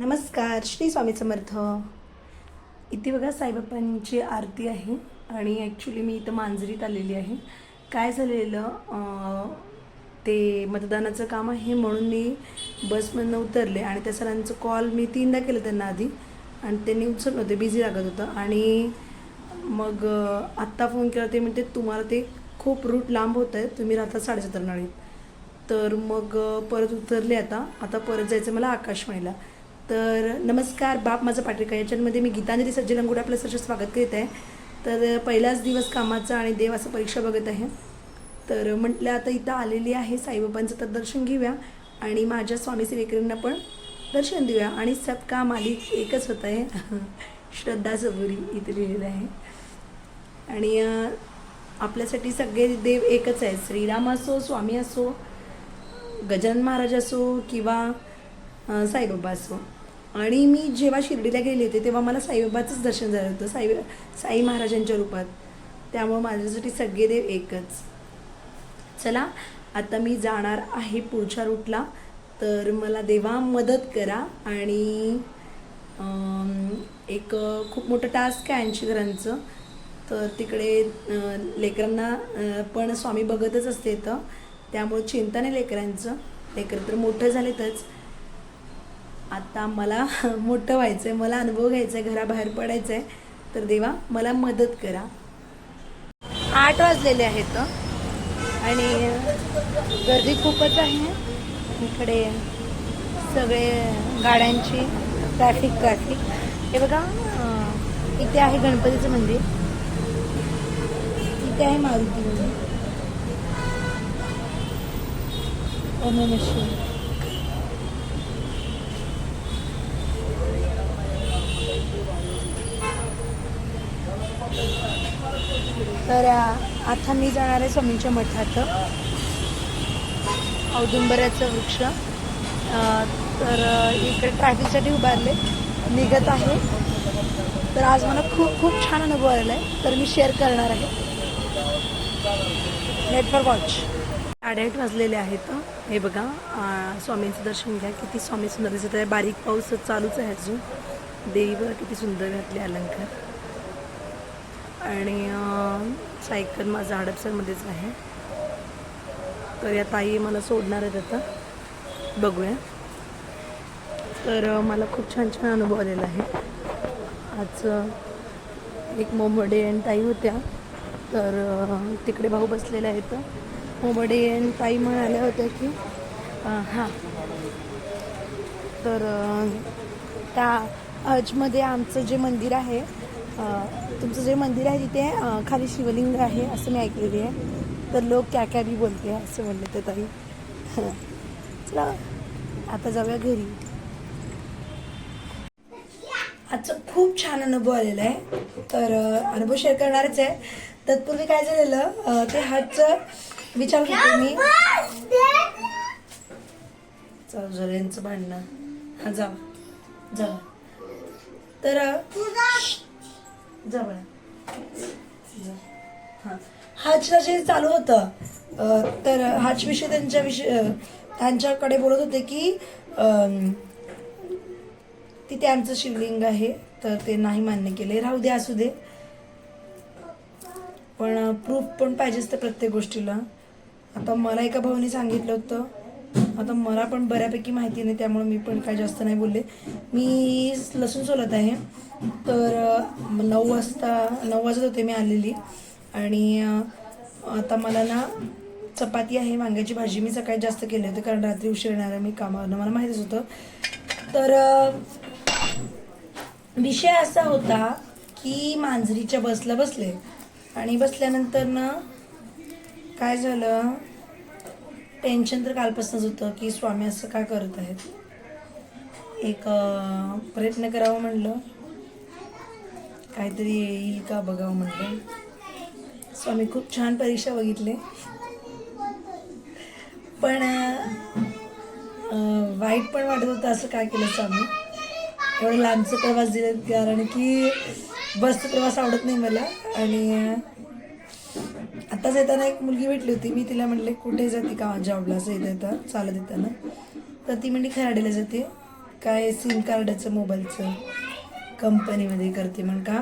नमस्कार श्री स्वामी समर्थ. इथे बघा साईबाबांची आरती आहे आणि ॲक्च्युली मी इथं मांजरीत आलेली आहे. काय झालेलं ते मतदानाचं काम आहे म्हणून मी बसमधनं उतरले आणि त्या सरांचं कॉल मी तीनदा केलं त्यांना आधी आणि त्यांनी उचललं नव्हते बिझी लागत होतं. आणि मग आत्ता फोन केला ते म्हणते तुम्हाला ते खूप रूट लांब होत आहे तुम्ही राहता साडेसत्तर तर मग परत उतरले आता. आता परत जायचं मला आकाशवाणीला. तर नमस्कार बाप माझा पाट्रिका याच्यामध्ये मी गीतांजली सज्जन लंगोडे आपलं सरचं स्वागत करीत आहे. तर पहिलाच दिवस कामाचा आणि देव असं परीक्षा बघत आहे. तर म्हटलं आता इथं आलेली आहे साईबाबांचं तर दर्शन घेऊया आणि माझ्या स्वामी सेवेकरांना पण दर्शन देऊया. आणि सबका मालिक एकच होत आहे. श्रद्धा सबुरी इथे लिहिलेलं आहे. आणि आपल्यासाठी सगळे देव एकच आहे श्रीराम असो स्वामी असो गजानन महाराज असो किंवा साईबाबा असो. आणि मी जेव्हा शिर्डीला गेले होते तेव्हा मला साईबाबाचंच दर्शन झालं होतं साई साई महाराजांच्या रूपात. त्यामुळं माझ्यासाठी सगळे देव एकच. चला आता मी जाणार आहे पुढच्या रूटला तर मला देवा मदत करा आणि एक खूप मोठं टास्क आहे ऐंशी घरांचं. तर तिकडे लेकरांना पण स्वामी बघतच असते इथं. त्यामुळे चिंता नाही लेकरांचं. लेकरं तर मोठं झालेतच. आता मला मोठं व्हायचं आहे मला अनुभव घ्यायचा आहे घराबाहेर पडायचं आहे तर देवा मला मदत करा. आठ वाजलेले आहेत आणि गर्दी खूपच आहे. इकडे सगळे गाड्यांची ट्रॅफिक ट्रॅफिक हे बघा इथे आहे गणपतीचं मंदिर. इथे आहे मारुती मंदिर ओम शिवाय. तर आता मी जाणार आहे स्वामींच्या मठात. औदुंबऱ्याचं वृक्ष. तर इकडे ट्रॅफिकसाठी उभारले. निघत आहे. तर आज मला खूप खूप छान अनुभव आलेला आहे. तर मी शेअर करणार आहे. नेटवर्क फॉर वॉच साडेआठ वाजलेले आहेत. हे बघा स्वामींचं दर्शन घ्या. किती स्वामी सुंदर दिसत आहे. बारीक पाऊस चालूच आहे अजून. देवी बघा किती सुंदर घातले अलंकार. आणि सायकल माझं हडपसरमध्येच आहे. तर या ताई मला सोडणार आहेत आता. बघूया. तर मला खूप छान छान अनुभव आलेला आहे. आज एक मोमडे आणि ताई होत्या. तर तिकडे भाऊ बसलेले आहेत. मोमडे आणि ताई म्हणाल्या होत्या की हां. तर त्या अजमध्ये आमचं जे मंदिर आहे तुमचं जे मंदिर आहे तिथे खाली शिवलिंग आहे असं मी ऐकलेली आहे. तर लोक क्या क्या बी बोलते असं म्हणले ते ताई. चला आता जाऊया घरी. आजचा खूप छान अनुभव आलेला आहे. तर अनुभव शेअर करणारच आहे. तत्पूर्वी काय झालेलं ते हातचं विचार होते मी. चालू यांचं भांडणं. हा जा. जा. तर जवळ बरं. हाच जे चालू होतं तर हाचविषयी त्यांच्या विषय त्यांच्याकडे बोलत होते की तिथे आमचं शिवलिंग आहे तर ते नाही मान्य केले. राहू दे असू दे. पण प्रूफ पण पाहिजे असतं प्रत्येक गोष्टीला. आता मला एका भाऊने सांगितलं होतं आता मला पण बऱ्यापैकी माहिती नाही त्यामुळे मी पण काय जास्त नाही बोलले. मी लसूण सोलत आहे. तर नऊ वाजता नऊ वाजत होते मी आलेली. आणि आता मला ना चपाती आहे वांग्याची भाजी मी सकाळी जास्त केली होती कारण रात्री उशीर येणार मी कामावरनं. मला माहितीच होतं. तर विषय असा होता की मांजरीच्या बसला बसले. आणि बसल्यानंतर ना काय झालं? टेन्शन तर कालपासूनच होतं की स्वामी असं का करत आहेत? एक प्रयत्न करावा म्हणलं. काहीतरी येईल का बघावं म्हणलं. स्वामी खूप छान परीक्षा बघितले. पण वाईट पण वाटत होतं असं काय केलं स्वामी? एवढं लांबचं प्रवास दिला कारण की बसचा प्रवास आवडत नाही मला. आणि आत्ताच येताना एक मुलगी भेटली होती. मी तिला म्हटले कुठे जाते का जॉबला असं येतं येता चालत येताना. तर ती म्हणजे खराडीला जाते. काय सिम कार्डाचं मोबाईलचं कंपनीमध्ये करते म्हण का?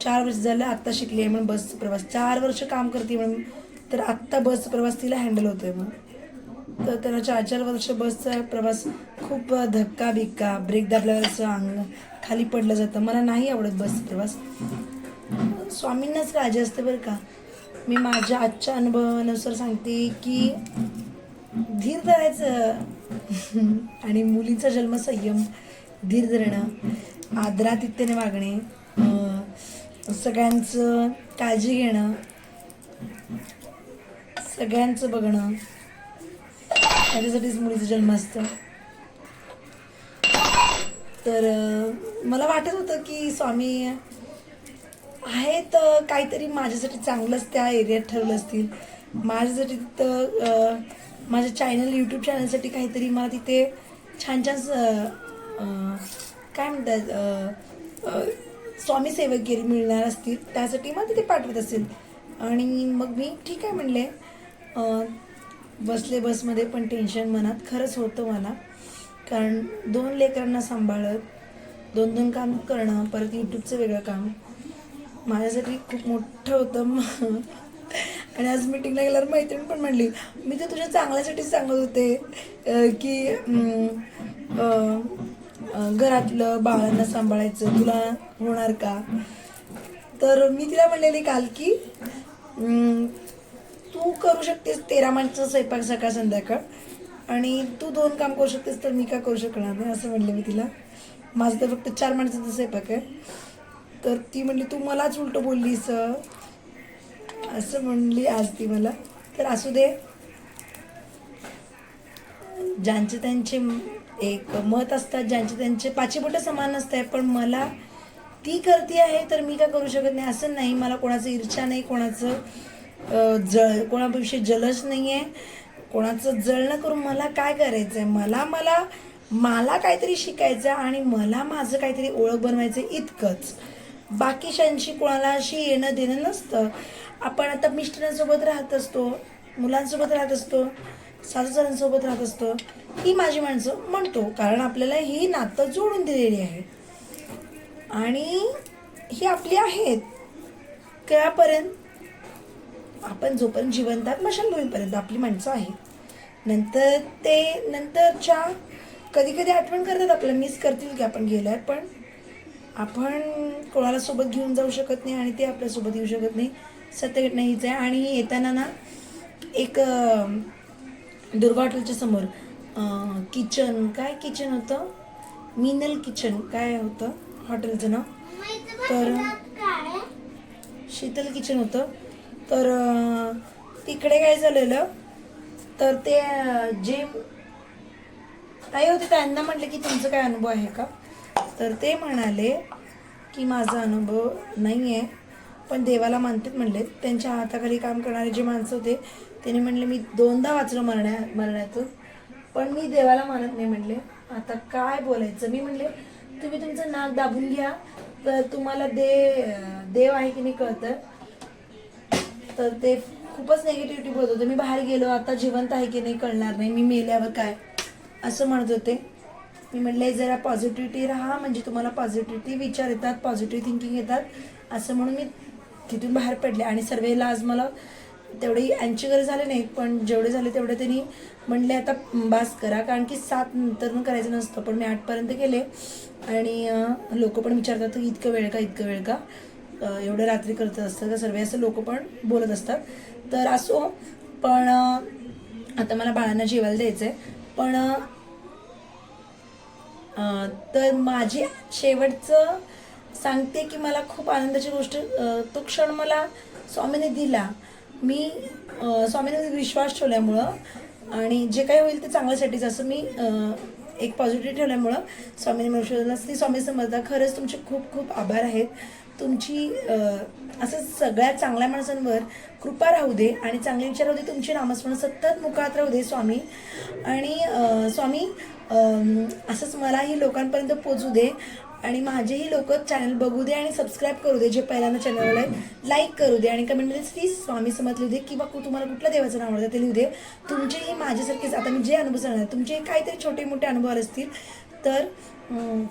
चार वर्ष झालं आत्ता शिकली आहे म्हणून बसचा प्रवास. चार वर्ष काम करते म्हणून तर आत्ता बसचा प्रवास तिला हँडल होतो आहे मग तर त्यांना चार चार वर्ष बसचा प्रवास खूप धक्का बिक्का ब्रेक दाबल्यावर असं अंग खाली पडलं जातं. मला नाही आवडत बसचा प्रवास. स्वामींनाच काळजी असते बरं का. मी माझ्या आजच्या अनुभवानुसार सांगते की धीर धरायचं आणि मुलीचा जन्म संयम धीर धरणं आदरातिथ्याने वागणे सगळ्यांचं काळजी घेणं सगळ्यांचं बघणं त्याच्यासाठीच मुलीचा जन्म असतं. तर मला वाटत होतं की स्वामी आहेत काहीतरी माझ्यासाठी चांगलंच त्या एरियात ठरवलं असतील. माझ्यासाठी तिथं माझ्या चॅनल यूट्यूब चॅनलसाठी काहीतरी मला तिथे छान छान काय म्हणतात अं, अं, स्वामी मिळणार असतील त्यासाठी मग तिथे पाठवत असेल. आणि मग मी ठीक आहे म्हणले. बसले बसमध्ये पण टेन्शन मनात खरंच होतं मला. कारण दोन लेकरांना सांभाळत दोन दोन काम करणं परत यूट्यूबचं वेगळं काम माझ्यासाठी खूप मोठं होतं. आणि आज मीटिंगला गेल्यावर मैत्रीण पण म्हणली मी तर तुझ्या चांगल्यासाठी सांगत होते की घरातलं बाळांना सांभाळायचं तुला होणार का? तर मी तिला म्हणलेली काल की तू करू शकतेस तेरा माणसाचा स्वयंपाक सकाळ संध्याकाळ आणि तू दोन काम करू शकतेस तर मी का करू शकणार नाही? असं म्हणलं मी तिला. माझं तर फक्त चार माणसाचा स्वयंपाक आहे. तर ती म्हणली तू मलाच उलटं बोललीस असं म्हणली आज ती मला. तर असू दे. ज्यांचे त्यांचे एक मत असतात ज्यांचे त्यांचे पाची समान नसतात पण मला ती करते आहे तर मी काय करू शकत नाही. असं नाही मला कोणाचं ईर्षा नाही कोणाचं जळ कोणाविषयी जलच नाही आहे कोणाचं जळणं करून मला काय करायचं आहे मला मला मला काहीतरी शिकायचं आणि मला माझं काहीतरी ओळख बनवायचं इतकंच. बाकीच्यांशी कोणाला अशी येणं देणं नसतं. आपण आता मिस्टरांसोबत राहत असतो मुलांसोबत राहत असतो सासूसरांसोबत राहत असतो ही माझी माणसं म्हणतो कारण आपल्याला ही नातं जोडून दिलेली आहे. आणि ही आपली आहेत. केळापर्यंत आपण जोपर्यंत जिवंत आहात मशालभूमीपर्यंत आपली माणसं आहेत. नंतर ते नंतरच्या कधी कधी आठवण करतात आपल्याला मिस करतील की आपण गेलोय पण आपण कोणाला सोबत घेऊन जाऊ शकत नाही आणि ते आपल्यासोबत येऊ शकत नाही. सत्यघटना हीच आहे. आणि येताना ना एक दुर्गा हॉटेलच्या समोर किचन काय किचन होतं? मिनल किचन काय होतं हॉटेलचं नाव? तर शीतल किचन होतं. तर तिकडे काय झालेलं? तर ते जे ताई होते त्यांना म्हटलं की तुमचं काय अनुभव आहे का? तर ते म्हणाले की माझा अनुभव नाही आहे पण देवाला मानतात म्हणले. त्यांच्या हाताखाली काम करणारे जे माणसं होते त्यांनी म्हणले मी दोनदा वाचलं मरण्या मरण्यातून. पण मी देवाला मानत नाही म्हणले. आता काय बोलायचं? मी म्हणले तुम्ही तुमचं नाक दाबून घ्या. तर तुम्हाला दे देव आहे की नाही कळतं. तर ते खूपच निगेटिव्हिटी बोलत होते. मी बाहेर गेलो. आता जिवंत आहे की नाही कळणार नाही. मी मेल्यावर काय? असं म्हणत होते. मी म्हणले जरा पॉझिटिव्हिटी राहा म्हणजे तुम्हाला पॉझिटिव्हिटी विचार येतात पॉझिटिव्ह थिंकिंग येतात. असं म्हणून मी तिथून बाहेर पडले. आणि सर्वेला आज मला तेवढे यांची गरज झाले नाही पण जेवढे झाले तेवढे त्यांनी म्हणले आता बास करा. कारण की सात नंतर करायचं नसतं पण मी आठपर्यंत गेले आणि लोक पण विचारतात "तू इतकं वेळ का इतकं वेळ का? एवढं रात्री करत असतं का? सर्व असं लोक पण बोलत असतात. तर असो पण आता मला बाळांना जेवायला द्यायचं आहे पण तर माझी शेवटचं सांगते की मला खूप आनंदाची गोष्ट तो क्षण मला स्वामीने दिला. मी स्वामीने विश्वास ठेवल्यामुळं आणि जे काही होईल ते चांगल्यासाठीच. असं मी एक पॉझिटिव्ह ठेवल्यामुळं स्वामीने मला ती स्वामी समजता खरंच तुमचे खूप खूप आभार आहेत. तुमची असं सगळ्या चांगल्या माणसांवर कृपा राहू दे आणि चांगले विचार राहू दे. तुमची नामस्मरण सतत मुखात राहू दे स्वामी. आणि स्वामी असंच मलाही लोकांपर्यंत पोचू दे आणि माझेही लोक चॅनल बघू दे आणि सबस्क्राईब करू दे जे पहिल्यांदा चॅनलवर आहे लाईक करू दे आणि कमेंटमध्ये प्लीज स्वामी समज लिहू दे किंवा तुम्हाला कुठल्या देवाचं नाव आवडतं ते लिहू दे. तुमचेही माझ्यासारखेच आता मी जे अनुभव सांगणार तुमचे काहीतरी छोटे मोठे अनुभव असतील तर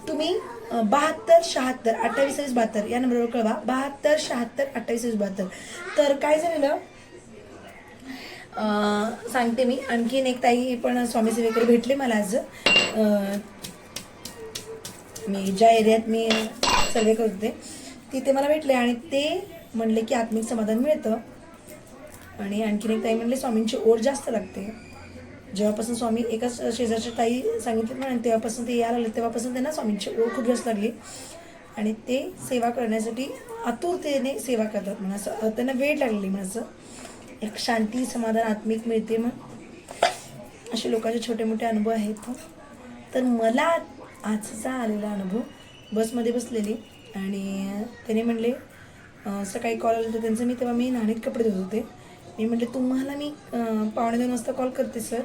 तुम्ही बहात्तर शहात्तर अठ्ठावीस बहात्तर या नंबरवर कळवा. बहात्तर शहात्तर अठ्ठावीस बहात्तर. तर काय झालेलं? सांगते मी. आणखीन एक ताई पण स्वामी सेवेकडे भेटले मला आज. मी ज्या एरियात मी सर्वे करते तिथे मला भेटले आणि ते म्हणले की आत्मिक समाधान मिळतं. आणि आणखीन एक ताई म्हणले स्वामींची ओढ जास्त लागते. जेव्हापासून स्वामी एकाच शेजारच्या ताई सांगितले म्हणून तेव्हापासून ते यायला लागले तेव्हापासून त्यांना स्वामींची ओढ खूप जास्त लागली. आणि ते सेवा करण्यासाठी आतुरतेने सेवा करतात म्हणा असं त्यांना वेळ लागलेली म्हणा असं. एक शांती समाधान आत्मिक मिळते मग असे लोकांचे छोटे मोठे अनुभव आहेत तर मला आजचा आलेला अनुभव बसमध्ये बसलेली आणि त्याने म्हणले सकाळी कॉल आला होता त्यांचं. मी तेव्हा मी नाणीत कपडे धुत होते. मी म्हटले तुम्हाला मी पावणे दोन वाजता कॉल करते सर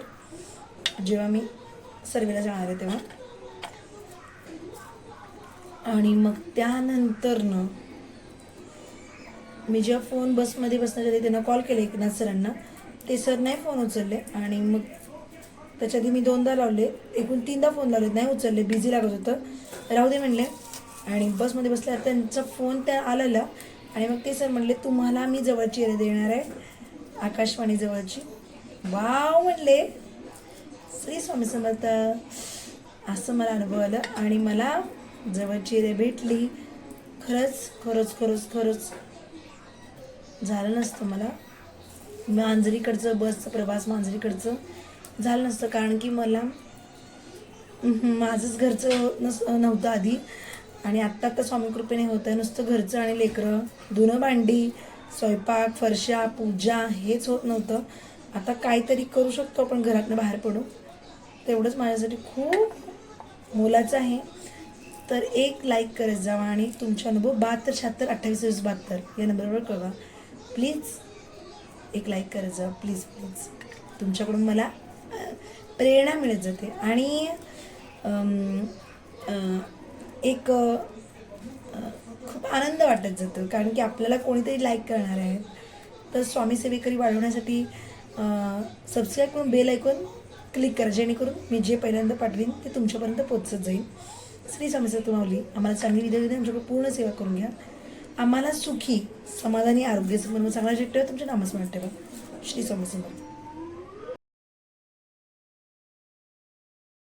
जेव्हा मी सर्वेला जाणार आहे तेव्हा. आणि मग त्यानंतरनं मी जेव्हा फोन बसमध्ये बसण्याच्या आधी त्यांना कॉल केले एकनाथ सरांना ते सर नाही फोन उचलले आणि मग त्याच्या आधी मी दोनदा लावले. एकूण तीनदा फोन लावले नाही उचलले बिझी लागत होतं. राहू दे म्हणले. आणि बसमध्ये बसल्यावर त्यांचा फोन त्या आलेला आणि मग ते सर म्हणले तुम्हाला मी जवळची एरिया देणार आहे आकाशवाणी जवळची. वाव म्हणले. श्री स्वामी समर्थ. असं मला अनुभव आलं आणि मला जवळची एरिया भेटली. खरंच खरंच खरंच खरंच. झालं नसतं मला. मांजरीकडचं बसचं प्रवास मांजरीकडचं झालं नसतं कारण की मला माझंच घरचं नस नव्हतं आधी. आणि आत्ता आत्ता स्वामी कृपेने होतं आहे नुसतं घरचं आणि लेकरं धुणं भांडी स्वयंपाक फरशा पूजा हेच होत नव्हतं. आता काहीतरी करू शकतो आपण घरातनं बाहेर पडू तेवढंच माझ्यासाठी खूप मोलाचं आहे. तर एक लाईक करत जावा आणि तुमचे अनुभव बहात्तर शहात्तर अठ्ठावीस वीस बहात्तर या नंबरवर कळवा. प्लीज एक लाईक करत जा प्लीज प्लीज. तुमच्याकडून मला प्रेरणा मिळत जाते. आणि एक खूप आनंद वाटत जातो. कारण की आपल्याला कोणीतरी लाईक करणार आहे. तर स्वामी सेवेकरी वाढवण्यासाठी सबस्क्राईब करून बेल ऐकून क्लिक करा. जेणेकरून मी जे पहिल्यांदा पाठवीन ते तुमच्यापर्यंत पोचत जाईल. श्री स्वामी सतुमावली आम्हाला चांगली विद्या आमच्याकडे पूर्ण सेवा करून घ्या. आम्हाला सुखी समाधानी आरोग्य समोर चांगला ठेवा तुमच्या नामस्मरण ठेवा. श्री स्वामी समर्थ.